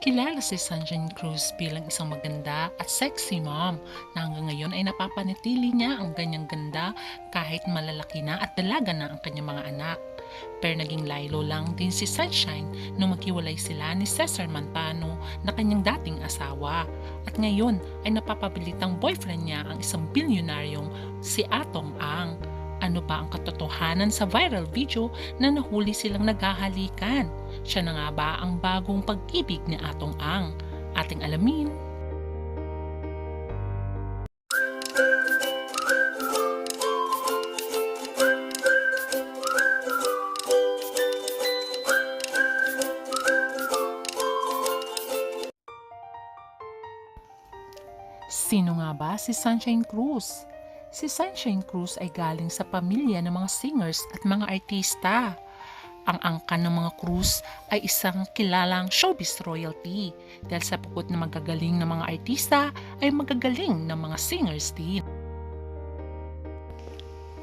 Kilala si Sunshine Cruz bilang isang maganda at sexy mom na hanggang ngayon ay napapanatili niya ang ganyang ganda kahit malalaki na at dalaga na ang kanyang mga anak. Pero naging laylo lang din si Sunshine nung maghiwalay sila ni Cesar Montano na kanyang dating asawa. At ngayon ay napapabilitang boyfriend niya ang isang bilyonaryong si Atong Ang. Ano ba ang katotohanan sa viral video na nahuli silang naghahalikan? Siya na nga ba ang bagong pag-ibig ni Atong Ang? Ating alamin. Sino nga ba si Sunshine Cruz? Si Sunshine Cruz ay galing sa pamilya ng mga singers at mga artista. Ang angkan ng mga Cruz ay isang kilalang showbiz royalty dahil sa bukod na magagaling ng mga artista ay magagaling ng mga singers din.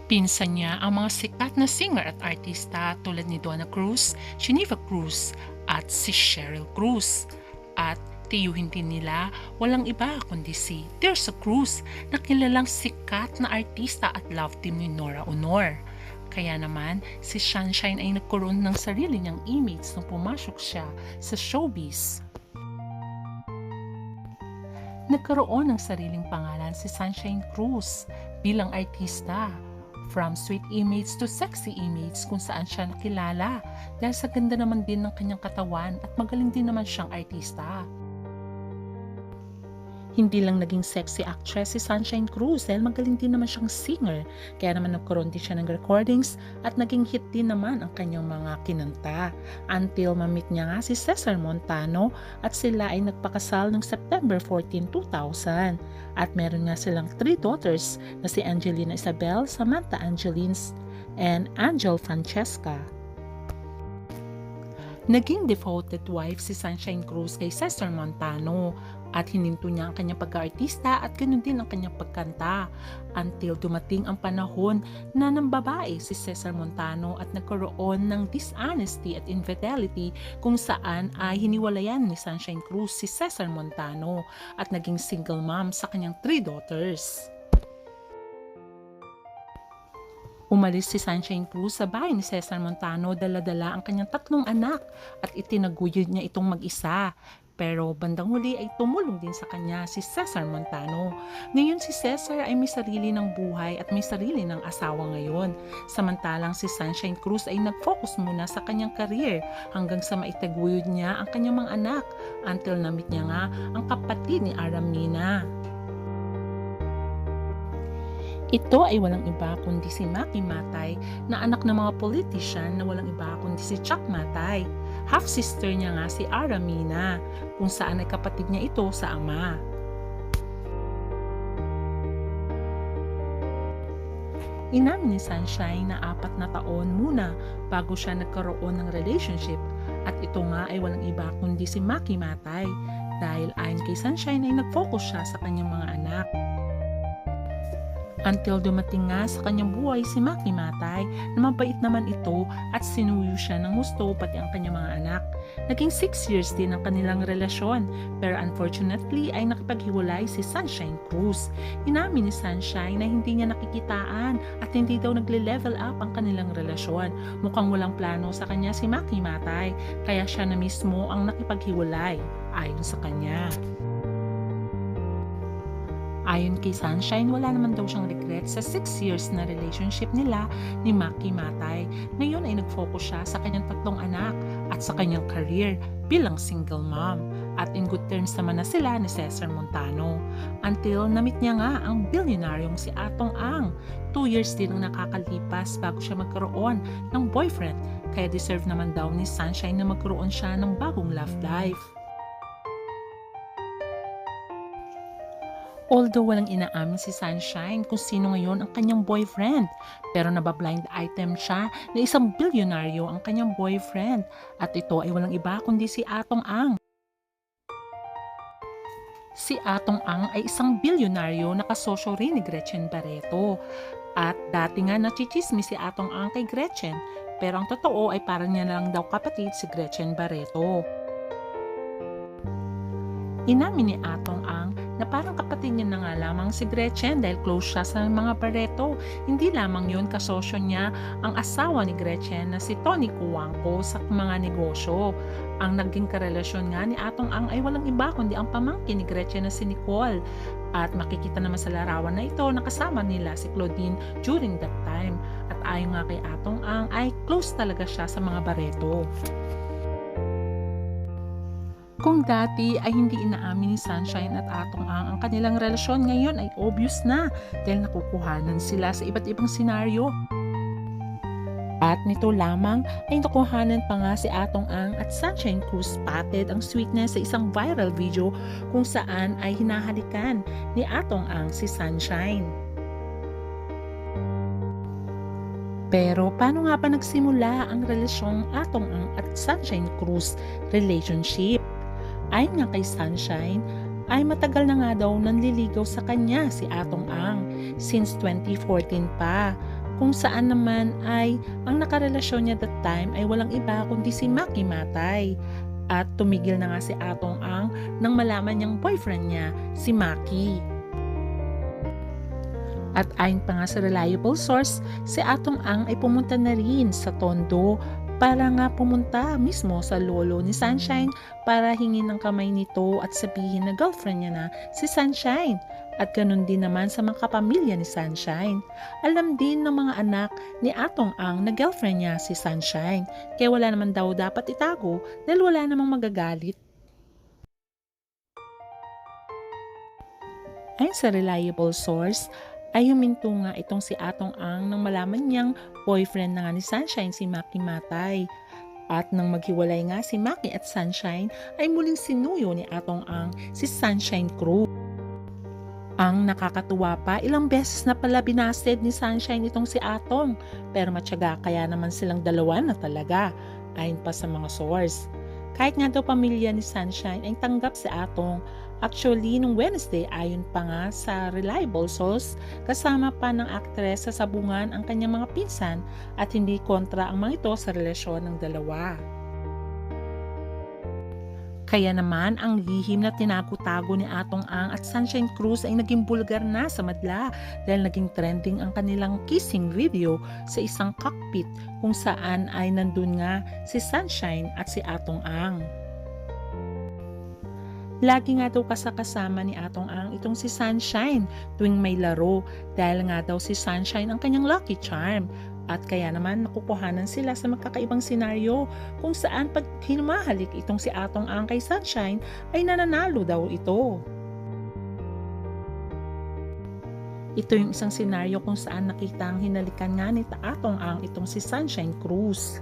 Pinsan niya ang mga sikat na singer at artista tulad ni Donna Cruz, Geneva Cruz at si Cheryl Cruz. At tiyuhin din nila walang iba kundi si Tirsa Cruz na kilalang sikat na artista at love team ni Nora Honor. Kaya naman, si Sunshine ay nagkaroon ng sarili niyang image nung pumasok siya sa showbiz. Nagkaroon ng sariling pangalan si Sunshine Cruz bilang artista. From sweet image to sexy image kung saan siya nakilala dahil sa ganda naman din ng kanyang katawan at magaling din naman siyang artista. Hindi lang naging sexy actress si Sunshine Cruz dahil magaling din naman siyang singer. Kaya naman nagkaroon din siya ng recordings at naging hit din naman ang kanyang mga kinanta. Until mamit niya nga si Cesar Montano at sila ay nagpakasal ng September 14, 2000. At meron nga silang three daughters na si Angelina Isabel, Samantha Angelines, and Angel Francesca. Naging devoted wife si Sunshine Cruz kay Cesar Montano at hininto niya ang kanyang pagka-artista at ganoon din ang kanyang pagkanta until dumating ang panahon na ng babae si Cesar Montano at nagkaroon ng dishonesty at infidelity kung saan ay hiniwalayan ni Sunshine Cruz si Cesar Montano at naging single mom sa kanyang three daughters. Umalis si Sunshine Cruz sa bahay ni Cesar Montano dala-dala ang kanyang tatlong anak at itinaguyod niya itong mag-isa. Pero bandang huli ay tumulong din sa kanya si Cesar Montano. Ngayon si Cesar ay may sarili ng buhay at may sarili ng asawa ngayon. Samantalang si Sunshine Cruz ay nag-focus muna sa kanyang career hanggang sa maitaguyod niya ang kanyang mga anak until namit niya nga ang kapatid ni Aramina. Ito ay walang iba kundi si Maki Matay na anak ng mga politician na walang iba kundi si Chuck Matay. Half-sister niya nga si Aramina kung saan ay kapatid niya ito sa ama. Inamin ni Sunshine na apat na taon muna bago siya nagkaroon ng relationship at ito nga ay walang iba kundi si Maki Matay dahil ayon kay Sunshine ay nag-focus siya sa kanyang mga anak. Until dumating nga sa kanyang buhay si Maki Matay na mabait naman ito at sinuyo siya ng gusto pati ang kanyang mga anak. Naging 6 years din ang kanilang relasyon pero unfortunately ay nakipaghiwalay si Sunshine Cruz. Inamin ni Sunshine na hindi niya nakikitaan at hindi daw nagle-level up ang kanilang relasyon. Mukhang walang plano sa kanya si Maki Matay kaya siya na mismo ang nakipaghiwalay ayon sa kanya. Ayon kay Sunshine, wala naman daw siyang regret sa 6 years na relationship nila ni Maki Matay. Ngayon ay nag-focus siya sa kanyang tatlong anak at sa kanyang career bilang single mom. At in good terms naman na sila ni Cesar Montano. Until namit niya nga ang bilyonaryong si Atong Ang. 2 years din ang nakakalipas bago siya magkaroon ng boyfriend. Kaya deserve naman daw ni Sunshine na magkaroon siya ng bagong love life. Although walang inaamin si Sunshine kung sino ngayon ang kanyang boyfriend, pero nabablind item siya na isang bilyonaryo ang kanyang boyfriend at ito ay walang iba kundi si Atong Ang. Si Atong Ang ay isang bilyonaryo na kasosyo rin ni Gretchen Barreto at dati nga nachichismi si Atong Ang kay Gretchen pero ang totoo ay parang niya lang daw kapatid si Gretchen Barreto. Inamin ni Atong Ang na parang kapatid niya na nga lamang si Gretchen dahil close siya sa mga Barreto. Hindi lamang yun kasosyo niya ang asawa ni Gretchen na si Tony Kuwangko sa mga negosyo. Ang naging karelasyon nga ni Atong Ang ay walang iba kundi ang pamangkin ni Gretchen na si Nicole. At makikita naman sa larawan na ito na kasama nila si Claudine during that time. At ayon nga kay Atong Ang ay close talaga siya sa mga Barreto. Kung dati ay hindi inaamin ni Sunshine at Atong Ang ang kanilang relasyon, ngayon ay obvious na dahil nakukuhanan sila sa iba't ibang senaryo. At nito lamang ay nakuhanan pa nga si Atong Ang at Sunshine Cruz spotted ang sweetness sa isang viral video kung saan ay hinahalikan ni Atong Ang si Sunshine. Pero paano nga ba nagsimula ang relasyong Atong Ang at Sunshine Cruz relationship? Ayon nga kay Sunshine, ay matagal na nga daw nanliligaw sa kanya si Atong Ang since 2014 pa kung saan naman ay ang nakarelasyon niya that time ay walang iba kundi si Maki Matay. At tumigil na nga si Atong Ang nang malaman niyang boyfriend niya, si Maki. At ayon pa nga sa reliable source, si Atong Ang ay pumunta na rin sa Tondo para nga pumunta mismo sa lolo ni Sunshine para hingin ng kamay nito at sabihin na girlfriend niya na si Sunshine. At ganun din naman sa mga kapamilya ni Sunshine. Alam din ng mga anak ni Atong Ang na girlfriend niya si Sunshine. Kaya wala naman daw dapat itago dahil wala namang magagalit. Ayon sa reliable source, ay huminto nga itong si Atong Ang nang malaman niyang boyfriend na nga ni Sunshine si Maki Matay. At nang maghiwalay nga si Maki at Sunshine ay muling sinuyo ni Atong Ang si Sunshine Crew. Ang nakakatuwa pa, ilang beses na pala binasted ni Sunshine itong si Atong pero matyaga kaya naman silang dalawa na talaga ayon pa sa mga source. Kahit nga daw pamilya ni Sunshine ay tanggap si Atong Actually, nung Wednesday, ayon pa nga sa reliable source, kasama pa ng aktres sa sabungan ang kanyang mga pinsan at hindi kontra ang mga ito sa relasyon ng dalawa. Kaya naman ang lihim na tinago-tago ni Atong Ang at Sunshine Cruz ay naging bulgar na sa madla dahil naging trending ang kanilang kissing video sa isang cockpit kung saan ay nandun nga si Sunshine at si Atong Ang. Lagi nga daw kasakasama ni Atong Ang itong si Sunshine tuwing may laro dahil nga daw si Sunshine ang kanyang lucky charm at kaya naman nakukuhanan sila sa magkakaibang senaryo kung saan pag hinumahalik itong si Atong Ang kay Sunshine ay nananalo daw ito. Ito yung isang senaryo kung saan nakita ang hinalikan nga ni Atong Ang itong si Sunshine Cruz.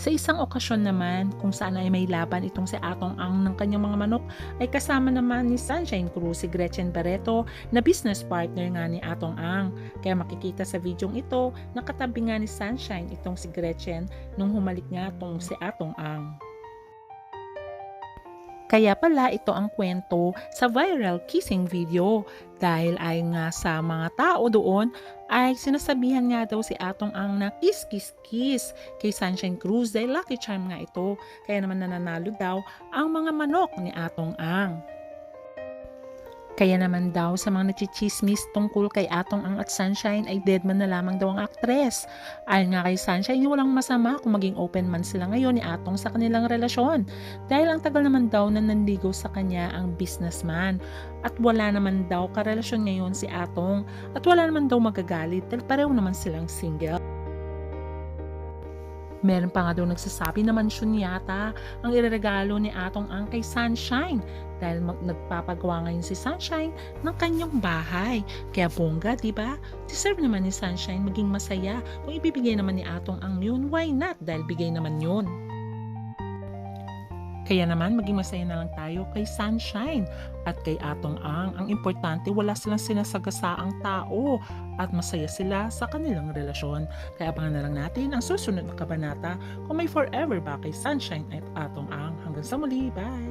Sa isang okasyon naman, kung saan ay may laban itong si Atong Ang ng kanyang mga manok, ay kasama naman ni Sunshine Cruz si Gretchen Barreto na business partner nga ni Atong Ang. Kaya makikita sa videong ito, nakatabi nga ni Sunshine itong si Gretchen nung humalik nga itong si Atong Ang. Kaya pala ito ang kwento sa viral kissing video dahil ay nga sa mga tao doon ay sinasabihan nga daw si Atong ang na kiss kiss kiss kay Sunshine Cruz dahil lucky charm nga ito kaya naman nananalo daw ang mga manok ni Atong Ang. Kaya naman daw sa mga nachichismis tungkol kay Atong Ang at Sunshine ay dead na lamang daw ang aktres. Ayon nga kay Sunshine, walang masama kung maging open man sila ngayon ni Atong sa kanilang relasyon. Dahil ang tagal naman daw na nanligaw sa kanya ang businessman. At wala naman daw karelasyon ngayon si Atong at wala naman daw magagalit dahil pareho naman silang single. Meron pa nga daw nagsasabi na mansyon yata ang ireregalo ni Atong Ang kay Sunshine dahil mag- nagpapagawa ngayon si Sunshine ng kanyang bahay. Kaya bongga, di ba? Deserve naman ni Sunshine maging masaya. Kung ibibigay naman ni Atong Ang yun, why not? Dahil bigay naman yun. Kaya naman, maging masaya na lang tayo kay Sunshine at kay Atong Ang. Ang importante, wala silang sinasagasaang tao at masaya sila sa kanilang relasyon. Kaya abangan na lang natin ang susunod na kabanata kung may forever ba kay Sunshine at Atong Ang. Hanggang sa muli, bye!